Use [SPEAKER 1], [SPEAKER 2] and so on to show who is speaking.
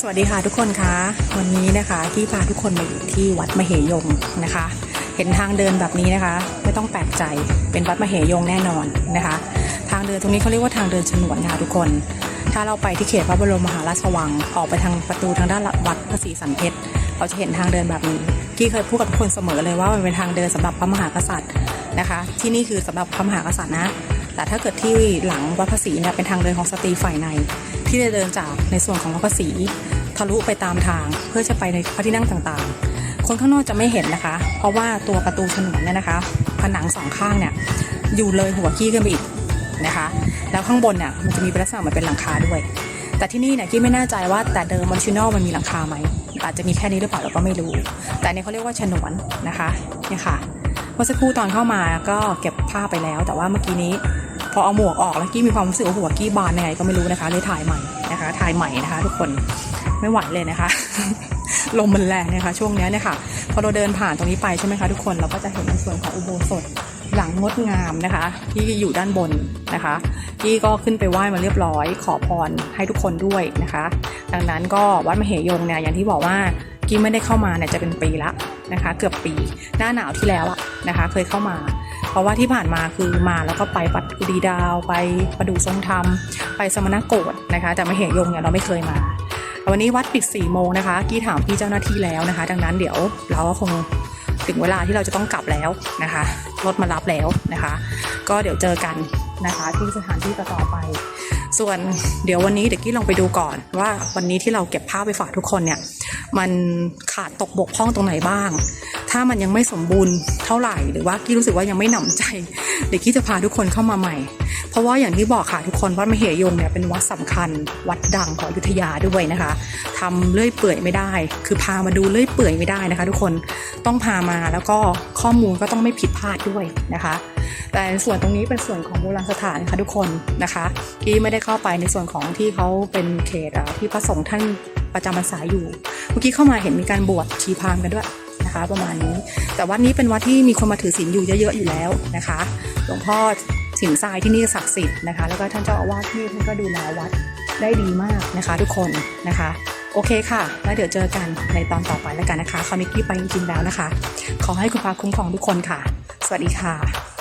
[SPEAKER 1] สวัสดีค่ะทุกคนคะวันนี้นะคะที่พาทุกคนมาอยู่ที่วัดมเหยงนะคะ เห็นทางเดินแบบนี้นะคะ ไม่ต้องแปลกใจเป็นวัดมเหยงแน่นอนนะคะ ทางเดินตรงนี้เขาเรียกว่าทางเดินฉนวนค่ะทุกคน ถ้าเราไปที่เขตพระบรมมหาราชวังออกไปทางประตูทางด้านวัดพระศรีสันเพชรเราจะเห็นทางเดินแบบนี้กี้เคยพูดกับทุกคนเสมอเลยว่ามันเป็นทางเดินสำหรับพระมหากษัตริย์นะคะ ที่นี่คือสำหรับพระมหากษัตริย์นะแต่ถ้าเกิดที่หลังวัดพระศรีเนี่ยเป็นทางเดินของสตรีฝ่ายใน ที่จะเดินจากในส่วนของวัดพระศรีทะลุไปตามทางเพื่อจะไปในพระที่นั่งต่างๆ คนข้างนอกจะไม่เห็นนะคะ เพราะว่าตัวประตูฉนวนเนี่ยนะคะ ผนังสองข้างเนี่ยอยู่เลยหัวกี้ขึ้นไปอีกนะคะ แล้วข้างบนเนี่ยมันจะมีป็นลักษณะเหมือนเป็นหลังคาด้วย แต่ที่นี่เนี่ยกี้ไม่แน่ใจว่าแต่เดิมออริจินอลมันมีหลังคาไหมอาจจะมีแค่นี้หรือเปล่าเราก็ไม่รู้ แต่อันนี่เขาเรียกว่าฉนวนนะคะเนี่ยค่ะเมื่อสักครู่ตอนเข้ามาก็เก็บผ้าไปแล้ว แต่ว่าเมื่อกี้นี้ อเอาหมวกออกแล้วกี้มีความรู้สึกว่าหัวกี้บานยังไงก็ไม่รู้นะคะเลยถ่ายใหม่นะคะถ่ายใหม่นะคะ ทุกคนไม่ไหวเลยนะคะ ลมมันแรงนะคะ ช่วงเนี้ยเนี่ยค่ะ พอเราเดินผ่านตรงนี้ไปใช่ไหมคะทุกคนเราก็จะเห็นในส่วนของอุโบสถหลังงดงามนะคะ ที่อยู่ด้านบนนะคะกี้ก็ขึ้นไปไหว้มาเรียบร้อย ขอพรให้ทุกคนด้วยนะคะ ดังนั้นก็วัดมเหยงเนี่ยอย่างที่บอกว่ากี้ไม่ได้เข้ามาเนี่ยจะเป็นปีละนะคะ เกือบปีหน้าหนาวที่แล้วอะนะคะ เคยเข้ามา ราะว่าที่ผ่านมาคือมาแล้วก็ไปปัดกุดีดาวไปประดูทรงธรรม ไปสมณโกดนะคะแต่มาเหยงเนี่ยเราไม่เคยมาวันนี้วัดปิด4ี่โมงนะคะ กี้ถามพี่เจ้าหน้าที่แล้วนะคะ ดังนั้นเดี๋ยวเราก็คงถึงเวลาที่เราจะต้องกลับแล้วนะคะรถมารับแล้วนะคะ ก็เดี๋ยวเจอกันนะคะที่สถานที่ต่อไป ส่วนเดี๋ยววันนี้เด็กกี้ลองไปดูก่อนว่าวันนี้ที่เราเก็บภาพไปฝากทุกคนเนี่ยมันขาดตกบกพร่องตรงไหนบ้าง ถ้ามันยังไม่สมบูรณ์เท่าไหร่หรือว่ากี้รู้สึกว่ายังไม่หนำใจ เดี๋ยวกี้จะพาทุกคนเข้ามาใหม่ เพราะว่าอย่างที่บอกค่ะทุกคนวัดมเหยงเนี่ยเป็นวัดสำคัญ วัดดังของอยุธยาด้วยนะคะทำเลื่อยเปื่อยไม่ได้ คือพามาดูเลื่อยเปื่อยไม่ได้นะคะ ทุกคนต้องพามาแล้วก็ข้อมูลก็ต้องไม่ผิดพลาดด้วยนะคะ แต่ส่วนตรงนี้เป็นส่วนของโบราณสถานค่ะทุกคนนะคะกี้ไม่ได้เข้าไปในส่วนของที่เขาเป็นเขตที่พระสงฆ์ท่านประจำพรรษาอยู่ เมื่อกี้เข้ามาเห็นมีการบวชชีพามกันด้วย ประมาณนี้ แต่วัดนี้เป็นวัดที่มีคนมาถือศีลอยู่เยอะๆอยู่แล้วนะคะหลวงพ่อสิงห์ทรายที่นี่ศักดิ์สิทธิ์นะคะ แล้วก็ท่านเจ้าอาวาสที่นี่ท่านก็ดูแลวัดได้ดีมากนะคะ ทุกคนนะคะ โอเคค่ะ แล้วเดี๋ยวเจอกันในตอนต่อไปแล้วกันนะคะคามิกี้ไปจริงๆแล้วนะคะ ขอให้คุณพระคุ้มครองทุกคนค่ะ สวัสดีค่ะ